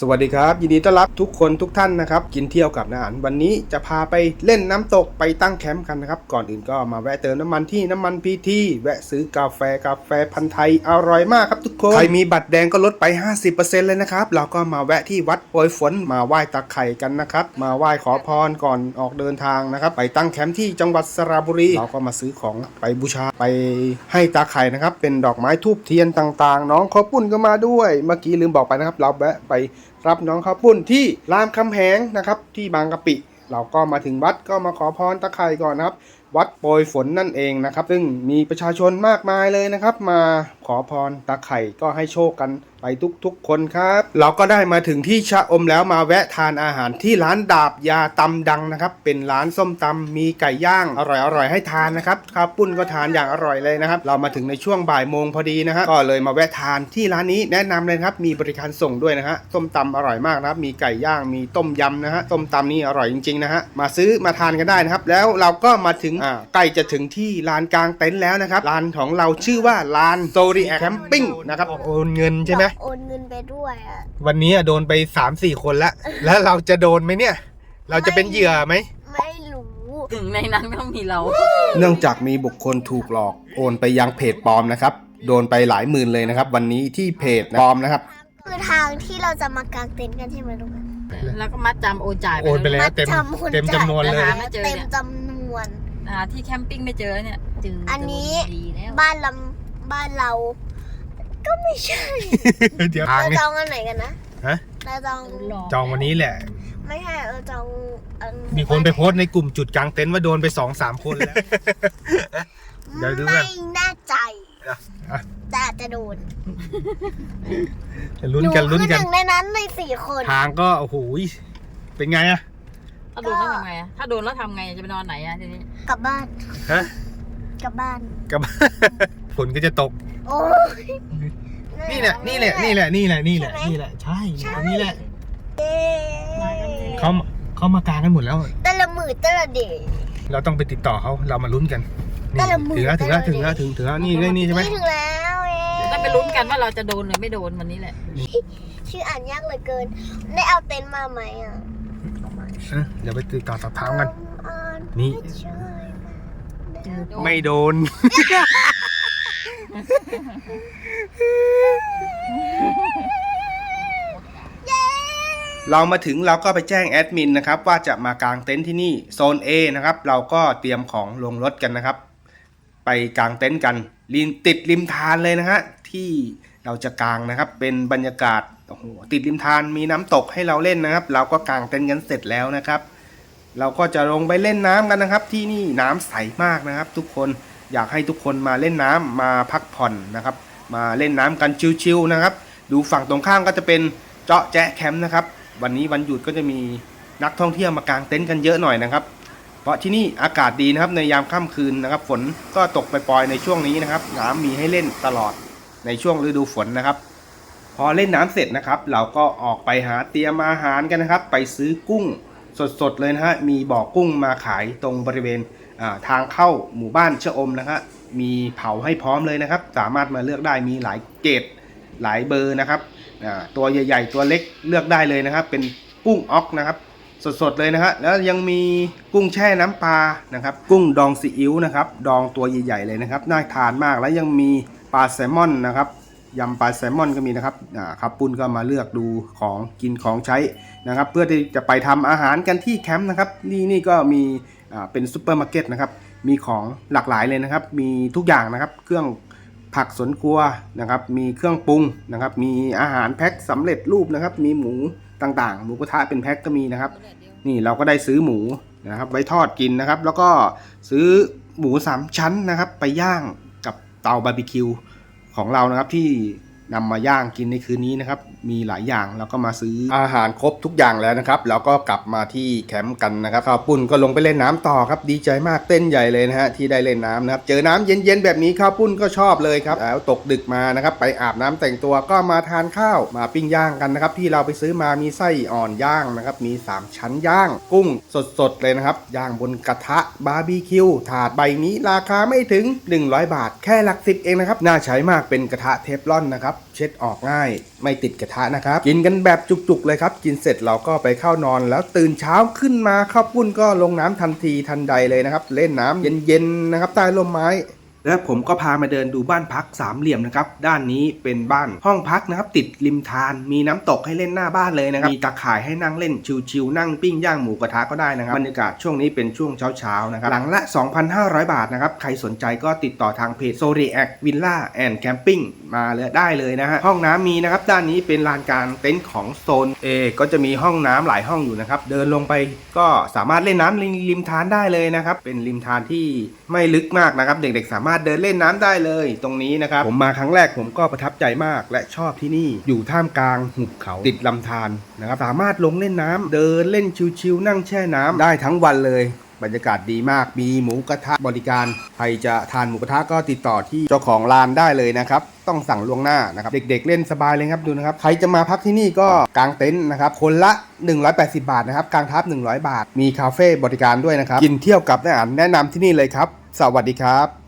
สวัสดีครับ ยินดีต้อนรับทุกคนทุกท่านนะครับ กินเที่ยวกับนาหาร วันนี้จะพาไปเล่นน้ำตกไปตั้งแคมป์กันนะครับ ก่อนอื่นก็มาแวะเติมน้ำมันที่น้ำมันพีทีแวะซื้อกาแฟกาแฟพันธ์ไทยอร่อยมากครับทุกคน ใครมีบัตรแดงก็ลดไป 50%เลยนะครับ เราก็มาแวะที่วัดโปรยฝนมาไหว้ตาไข่กันนะครับ มาไหว้ขอพรก่อนออกเดินทางนะครับ ไปตั้งแคมป์ที่จังหวัดสระบุรี เราก็มาซื้อของไปบูชาไปให้ตาไข่นะครับ เป็นดอกไม้ทูบเทียนต่างๆ น้องข้าวปุ้นก็มาด้วย เมื่อกี้ลืมบอกไปนะครับ เราแวะไปรับน้องข้าวปุ้นที่รามคำแหงนะครับที่บางกะปิ เราก็มาถึงวัดก็มาขอพรตะไคร่ก่อนนะครับ วัดโปรยฝนนั่นเองนะครับ ซึ่งมีประชาชนมากมายเลยนะครับ มาขอพรตะไคร่ก็ให้โชคกันไปทุกๆคนครับ เราก็ได้มาถึงที่ชะอมแล้วมาแวะทานอาหารที่ร้านดาบยาตำดังนะครับ เป็นร้านส้มตำมีไก่ย่างอร่อยๆให้ทานนะครับข้าวปุ้นก็ทานอย่างอร่อยเลยนะครับ เรามาถึงในช่วงบ่ายโมงพอดีนะฮะก็เลยมาแวะทานที่ร้านนี้แนะนำเลยครับมีบริการส่งด้วยนะฮะส้มตำอร่อยมากนะครับ มีไก่ย่างมีต้มยำนะฮะส้มตำนี่อร่อยจริงๆนะฮะมาซื้อมาทานกันได้นะครับ แล้วเราก็มาถึงอ่าใกล้จะถึงที่ลานกลางเต็นท์แล้วนะครับลานของเราชื่อว่าลานโซรีแคมปิ้งนะครับโอนเงินใช่ไหมโอนเงินไปด้วยอะวันนี้โดนไป3ามสี่คนแล้วแล้วเราจะโดนไหมเนี่ย เราจะเป็นเหยื่อไหม ไม่รู้ ถึงในนั้นก็มีเรา เนื่องจากมีบุคคลถูกหลอกโอนไปยังเพจปลอมนะครับ โดนไปหลายหมื่นเลยนะครับ วันนี้ที่เพจปลอมนะครับ คือทางที่เราจะมากางเต็นท์กันใช่ไหมลูกแล้วก็มัดจำโอนจ่ายโอนไปแล้วเต็ม มัดจำคนเต็มจำนวนเลยจ่าไม่เจอเต็มเนี่ย จำนวน หาที่แคมปิ้งไม่เจอเนี่ยเจออันนี้ ดีแล้วบ้านเราบ้านเรา ก็ไม่ใช่เดี๋ยวเราจองอันไหนกันนะฮะเราจองจองวันนี้แหละ ไม่ใช่เราจองอันมีคนไปโพสต์ในกลุ่มจุดกลางเต็นท์ว่าโดนไปสองสามคนแล้ว เดี๋ยวดูกันไม่แน่ใจอะอะแต่อาจจะโดนลุ้นกันหลุ้นคือกัหนนึ่งในนั้นในสี่คน ทางก็โอ้โหเป็นไงอะ ถ้าโดนแล้วทำไงอะถ้าโดนแล้วทำไงจะไปนอนไหนอะทีนี้กลับบ้าน ฮะกลับบ้าน กับ ฝนก็จะตก โอ้ยนี่แหละ นี่แหละ นี่แหละ นี่แหละ นี่แหละใช่ไหมนี่แหละ ใช่อันนี้แหละ เย้เขาเขามากางกันหมดแล้ว แต่ละมือแต่ละเดย์ เราต้องไปติดต่อเขา เรามาลุ้นกัน นี่แต่ละมือถึงแล้ว ถึงแล้ว แต่ถึงละแล้ว ถึง ถึงแล้ว นี่นี่นี่ใช่ไหม นี่ถึงแล้วเย้ต้องไปลุ้นกันว่าเราจะโดนหรือไม่โดนวันนี้แหละ ชื่ออ่านยากเหลือเกิน ได้เอาเต็นท์มาไหมอะ เอ้ยเดี๋ยวไปติดต่อสอบถามกันอ่านนี่ไม่ใช่ไม่โดน เรามาถึงเราก็ไปแจ้งแอดมินนะครับว่าจะมากางเต็นท์ที่นี่โซน A นะครับเราก็เตรียมของลงรถกันนะครับ ไปกางเต็นท์กันริมติดริมทานเลยนะฮะที่เราจะกางนะครับเป็นบรรยากาศ โอ้โหติดริมทานมีน้ำตกให้เราเล่นนะครับ เราก็กางเต็นท์กันเสร็จแล้วนะครับ เราก็จะลงไปเล่นน้ำกันนะครับ ที่นี่น้ำใสมากนะครับ ทุกคนอยากให้ทุกคนมาเล่นน้ำมาพักผ่อนนะครับ มาเล่นน้ำกันชิวๆนะครับ ดูฝั่งตรงข้ามก็จะเป็นเจาะแจ๊ะแคมป์นะครับ วันนี้วันหยุดก็จะมีนักท่องเที่ยวมากางเต็นท์กันเยอะหน่อยนะครับ เพราะที่นี่อากาศดีนะครับในยามค่ำคืนนะครับ ฝนก็ตกปล่อยๆในช่วงนี้นะครับ น้ำมีให้เล่นตลอดในช่วงฤดูฝนนะครับ พอเล่นน้ำเสร็จนะครับ เราก็ออกไปหาเตรียมอาหารกันนะครับ ไปซื้อกุ้งสดๆเลยนะฮะมีบ่อกุ้งมาขายตรงบริเวณทางเข้าหมู่บ้านเชอมนะฮะมีเผาให้พร้อมเลยนะครับ สามารถมาเลือกได้มีหลายเกรดหลายเบอร์นะครับตัวใหญ่ๆ ตัวเล็กเลือกได้เลยนะครับ เป็นกุ้งออกนะครับ สดๆเลยนะฮะแล้วยังมีกุ้งแช่น้ำปลานะครับ กุ้งดองซีอิ๊วนะครับ ดองตัวใหญ่ๆเลยนะครับ น่าทานมากแล้วยังมีปลาแซลมอนนะครับ ยำปลาแซลมอนก็มีนะครับอ่าครับปุ้นก็มาเลือกดูของกินของใช้นะครับ เพื่อที่จะไปทำอาหารกันที่แคมป์นะครับ นี่นี่ก็มีอ่าเป็นซูเปอร์มาร์เก็ตนะครับ มีของหลากหลายเลยนะครับ มีทุกอย่างนะครับ เครื่องผักสวนครัวนะครับ มีเครื่องปรุงนะครับ มีอาหารแพ็คสำเร็จรูปนะครับ มีหมูต่างๆ หมูกระทะเป็นแพ็คก็มีนะครับ นี่เราก็ได้ซื้อหมูนะครับ ไว้ทอดกินนะครับ แล้วก็ซื้อหมูสามชั้นนะครับ ไปย่างกับเตาบาร์บีคิว ของเรานะครับที่ นำมาย่างกินในคืนนี้นะครับ มีหลายอย่างแล้วก็มาซื้ออาหารครบทุกอย่างแล้วนะครับ แล้วก็กลับมาที่แคมป์กันนะครับข้าวปุ้นก็ลงไปเล่นน้ำต่อครับ ดีใจมากเต้นใหญ่เลยนะฮะที่ได้เล่นน้ำนะครับ เจอน้ำเย็นๆแบบนี้ข้าวปุ้นก็ชอบเลยครับ แล้วตกดึกมานะครับ ไปอาบน้ำแต่งตัวก็มาทานข้าว มาปิ้งย่างกันนะครับ ที่เราไปซื้อมามีไส้อ่อนย่างนะครับ มี 3 ชั้นย่าง กุ้งสดๆเลยนะครับ ย่างบนกระทะบาร์บีคิวถาดใบนี้ราคาไม่ถึง 100 บาท แค่หลักสิบเองนะครับ น่าใช้มากเป็นกระทะเทฟลอนนะครับเช็ดออกง่าย ไม่ติดกระทะนะครับ กินกันแบบจุกๆเลยครับ กินเสร็จเราก็ไปเข้านอน แล้วตื่นเช้าขึ้นมาข้าวปุ้นก็ลงน้ำทันทีทันใดเลยนะครับ เล่นน้ำเย็นๆนะครับใต้ร่มไม้ และผมก็พามาเดินดูบ้านพักสามเหลี่ยมนะครับด้านนี้เป็นบ้านห้องพักนะครับติดริมทาน มีน้ำตกให้เล่นหน้าบ้านเลยนะครับมีตาข่ายให้นั่งเล่นชิวๆนั่งปิ้งย่างหมูกระทะก็ได้นะครับบรรยากาศช่วงนี้เป็นช่วงเช้าๆนะครับหลังละ 2,500 บาทนะครับใครสนใจก็ติดต่อทางเพจ z o d i a c Villa and Camping มาเลยได้เลยนะฮะห้องน้ำมีนะครับด้านนี้เป็นลานกลางเต็นท์ของโซน A ก็จะมีห้องน้ำหลายห้องอยู่นะครับเดินลงไปก็สามารถเล่นน้ำริมริมทานได้เลยนะครับเป็นริมทานที่ไม่ลึกมากนะครับเด็กๆสามารถเดินเล่นน้ำได้เลย ตรงนี้นะครับ ผมมาครั้งแรกผมก็ประทับใจมากและชอบที่นี่ อยู่ท่ามกลางหุบเขาติดลำธารนะครับ สามารถลงเล่นน้ำเดินเล่นชิวๆนั่งแช่น้ำได้ทั้งวันเลยบรรยากาศดีมาก มีหมูกระทะบริการ ใครจะทานหมูกระทะก็ติดต่อที่เจ้าของร้านได้เลยนะครับ ต้องสั่งล่วงหน้านะครับ เด็กๆ เล่นสบายเลยครับดูนะครับ ใครจะมาพักที่นี่ก็กางเต็นท์นะครับ คนละ 180 บาทนะครับกางทับ 100 บาท มีคาเฟ่บริการด้วยนะครับ กินเที่ยวกับอาหารแนะนำที่นี่เลยครับ สวัสดีครับ